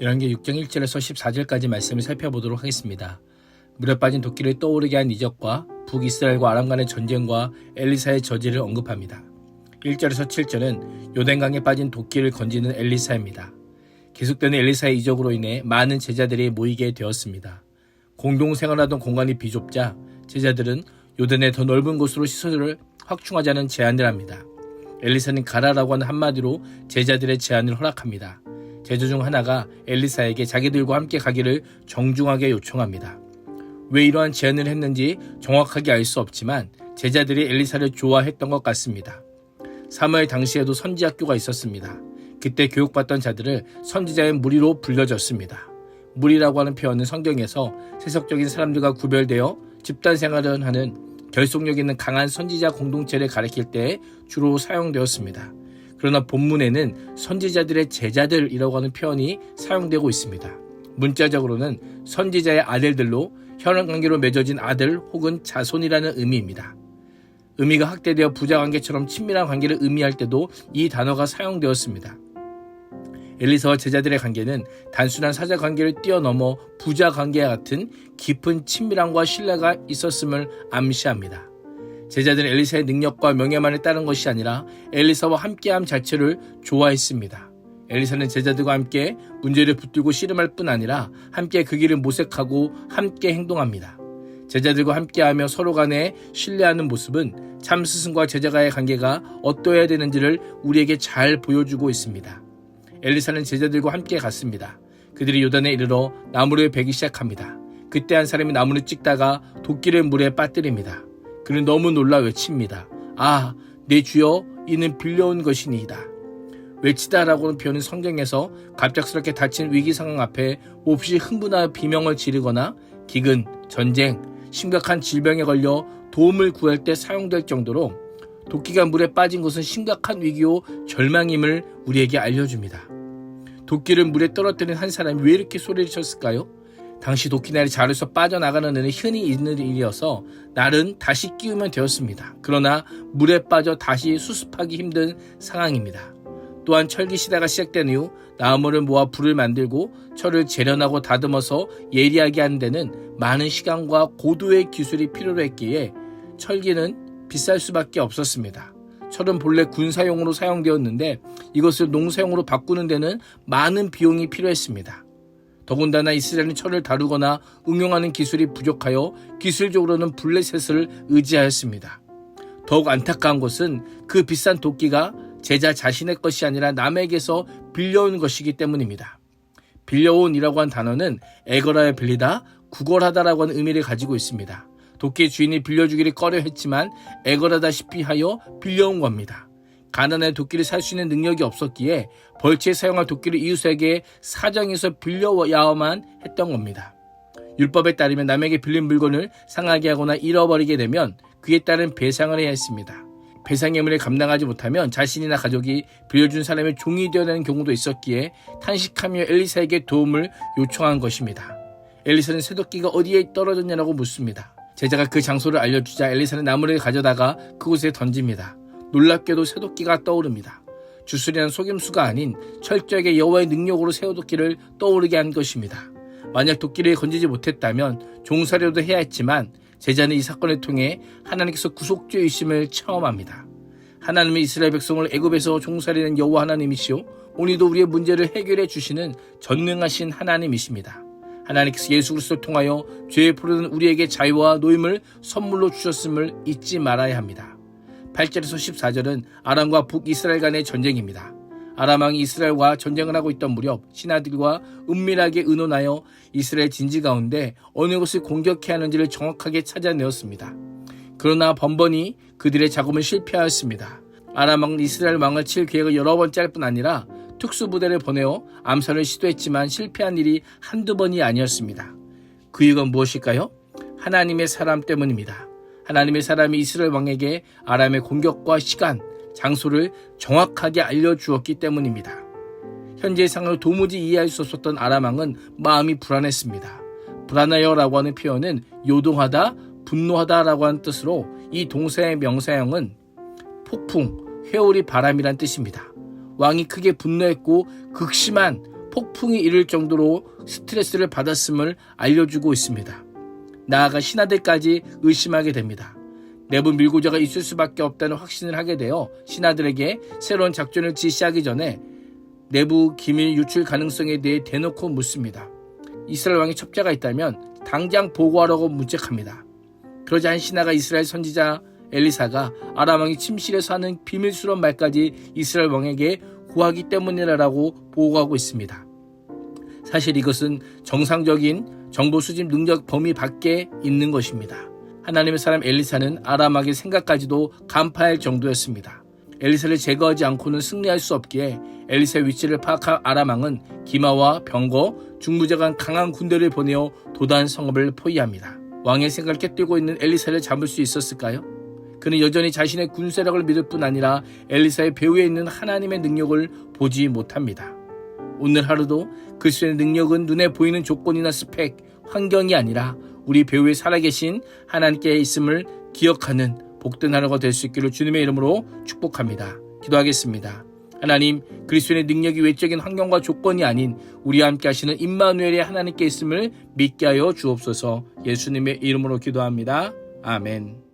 열왕기 6장 1절에서 14절까지 말씀을 살펴보도록 하겠습니다. 물에 빠진 도끼를 떠오르게 한 이적과 북이스라엘과 아람 간의 전쟁과 엘리사의 저지를 언급합니다. 1절에서 7절은 요단강에 빠진 도끼를 건지는 엘리사입니다. 계속되는 엘리사의 이적으로 인해 많은 제자들이 모이게 되었습니다. 공동 생활하던 공간이 비좁자 제자들은 요단의 더 넓은 곳으로 시설을 확충하자는 제안을 합니다. 엘리사는 가라라고 하는 한마디로 제자들의 제안을 허락합니다. 제자 중 하나가 엘리사에게 자기들과 함께 가기를 정중하게 요청합니다. 왜 이러한 제안을 했는지 정확하게 알 수 없지만 제자들이 엘리사를 좋아했던 것 같습니다. 사무엘 당시에도 선지 학교가 있었습니다. 그때 교육받던 자들을 선지자의 무리로 불려졌습니다. 무리라고 하는 표현은 성경에서 세속적인 사람들과 구별되어 집단 생활을 하는 결속력 있는 강한 선지자 공동체를 가리킬 때 주로 사용되었습니다. 그러나 본문에는 선지자들의 제자들이라고 하는 표현이 사용되고 있습니다. 문자적으로는 선지자의 아들들로 혈연 관계로 맺어진 아들 혹은 자손이라는 의미입니다. 의미가 확대되어 부자 관계처럼 친밀한 관계를 의미할 때도 이 단어가 사용되었습니다. 엘리사와 제자들의 관계는 단순한 사자 관계를 뛰어넘어 부자 관계와 같은 깊은 친밀함과 신뢰가 있었음을 암시합니다. 제자들은 엘리사의 능력과 명예만을 따른 것이 아니라 엘리사와 함께함 자체를 좋아했습니다. 엘리사는 제자들과 함께 문제를 붙들고 씨름할 뿐 아니라 함께 그 길을 모색하고 함께 행동합니다. 제자들과 함께하며 서로 간에 신뢰하는 모습은 참 스승과 제자가의 관계가 어떠해야 되는지를 우리에게 잘 보여주고 있습니다. 엘리사는 제자들과 함께 갔습니다. 그들이 요단에 이르러 나무를 베기 시작합니다. 그때 한 사람이 나무를 찍다가 도끼를 물에 빠뜨립니다. 그는 너무 놀라 외칩니다. 아, 내 주여, 이는 빌려온 것이니이다. 외치다라고는 표현은 성경에서 갑작스럽게 닥친 위기 상황 앞에 몹시 흥분하여 비명을 지르거나 기근, 전쟁, 심각한 질병에 걸려 도움을 구할 때 사용될 정도로 도끼가 물에 빠진 것은 심각한 위기요 절망임을 우리에게 알려줍니다. 도끼를 물에 떨어뜨린 한 사람이 왜 이렇게 소리를 쳤을까요? 당시 도끼날이 자루에서 빠져나가는 일은 흔히 있는 일이어서 날은 다시 끼우면 되었습니다. 그러나 물에 빠져 다시 수습하기 힘든 상황입니다. 또한 철기 시대가 시작된 이후 나무를 모아 불을 만들고 철을 재련하고 다듬어서 예리하게 하는 데는 많은 시간과 고도의 기술이 필요로 했기에 철기는 비쌀 수밖에 없었습니다. 철은 본래 군사용으로 사용되었는데 이것을 농사용으로 바꾸는 데는 많은 비용이 필요했습니다. 더군다나 이스라엘은 철을 다루거나 응용하는 기술이 부족하여 기술적으로는 블레셋을 의지하였습니다. 더욱 안타까운 것은 그 비싼 도끼가 제자 자신의 것이 아니라 남에게서 빌려온 것이기 때문입니다. 빌려온이라고 한 단어는 에거라에 빌리다, 구걸하다라고 하는 의미를 가지고 있습니다. 도끼의 주인이 빌려주기를 꺼려 했지만 애걸하다시피 하여 빌려온 겁니다. 가난한 도끼를 살 수 있는 능력이 없었기에 벌채에 사용할 도끼를 이웃에게 사정해서 빌려야만 했던 겁니다. 율법에 따르면 남에게 빌린 물건을 상하게 하거나 잃어버리게 되면 그에 따른 배상을 해야 했습니다. 배상의 의무를 감당하지 못하면 자신이나 가족이 빌려준 사람의 종이 되어야 되는 경우도 있었기에 탄식하며 엘리사에게 도움을 요청한 것입니다. 엘리사는 쇠도끼가 어디에 떨어졌냐고 묻습니다. 제자가 그 장소를 알려주자 엘리사는 나무를 가져다가 그곳에 던집니다. 놀랍게도 쇠도끼가 떠오릅니다. 주술이란 속임수가 아닌 철저하게 여호와의 능력으로 새도끼를 떠오르게 한 것입니다. 만약 도끼를 건지지 못했다면 종사료도 해야 했지만 제자는 이 사건을 통해 하나님께서 구속주이심을 체험합니다. 하나님은 이스라엘 백성을 애굽에서 종살이는 여호와 하나님이시오 오늘도 우리의 문제를 해결해 주시는 전능하신 하나님이십니다. 하나님께서 예수 그리스도를 통하여 죄에 부르는 우리에게 자유와 노임을 선물로 주셨음을 잊지 말아야 합니다. 8절에서 14절은 아람과 북이스라엘 간의 전쟁입니다. 아람 왕이 이스라엘과 전쟁을 하고 있던 무렵 신하들과 은밀하게 의논하여 이스라엘 진지 가운데 어느 곳을 공격해야 하는지를 정확하게 찾아내었습니다. 그러나 번번이 그들의 작업은 실패하였습니다. 아람 왕은 이스라엘 왕을 칠 계획을 여러 번 짤 뿐 아니라 특수부대를 보내어 암살을 시도했지만 실패한 일이 한두 번이 아니었습니다. 그 이유가 무엇일까요? 하나님의 사람 때문입니다. 하나님의 사람이 이스라엘 왕에게 아람의 공격과 시간, 장소를 정확하게 알려주었기 때문입니다. 현재의 상황을 도무지 이해할 수 없었던 아람 왕은 마음이 불안했습니다. 불안하여라고 하는 표현은 요동하다, 분노하다라고 하는 뜻으로 이 동사의 명사형은 폭풍, 회오리 바람이란 뜻입니다. 왕이 크게 분노했고 극심한 폭풍이 이를 정도로 스트레스를 받았음을 알려주고 있습니다. 나아가 신하들까지 의심하게 됩니다. 내부 밀고자가 있을 수밖에 없다는 확신을 하게 되어 신하들에게 새로운 작전을 지시하기 전에 내부 기밀 유출 가능성에 대해 대놓고 묻습니다. 이스라엘 왕의 첩자가 있다면 당장 보고하라고 문책합니다. 그러자 한 신하가 이스라엘 선지자 엘리사가 아람 왕이 침실에서 하는 비밀스러운 말까지 이스라엘 왕에게 구하기 때문이라고 보고하고 있습니다. 사실 이것은 정상적인 정보 수집 능력 범위 밖에 있는 것입니다. 하나님의 사람 엘리사는 아람에게 생각까지도 간파할 정도였습니다. 엘리사를 제거하지 않고는 승리할 수 없기에 엘리사의 위치를 파악한 아람왕은 기마와 병거, 중무자 간 강한 군대를 보내어 도단 성읍을 포위합니다. 왕의 생각을 깨뜨리고 있는 엘리사를 잡을 수 있었을까요? 그는 여전히 자신의 군세력을 믿을 뿐 아니라 엘리사의 배후에 있는 하나님의 능력을 보지 못합니다. 오늘 하루도 그리스도의 능력은 눈에 보이는 조건이나 스펙, 환경이 아니라 우리 배후에 살아계신 하나님께 있음을 기억하는 복된 하루가 될 수 있기를 주님의 이름으로 축복합니다. 기도하겠습니다. 하나님, 그리스도의 능력이 외적인 환경과 조건이 아닌 우리와 함께 하시는 임마누엘의 하나님께 있음을 믿게 하여 주옵소서 예수님의 이름으로 기도합니다. 아멘.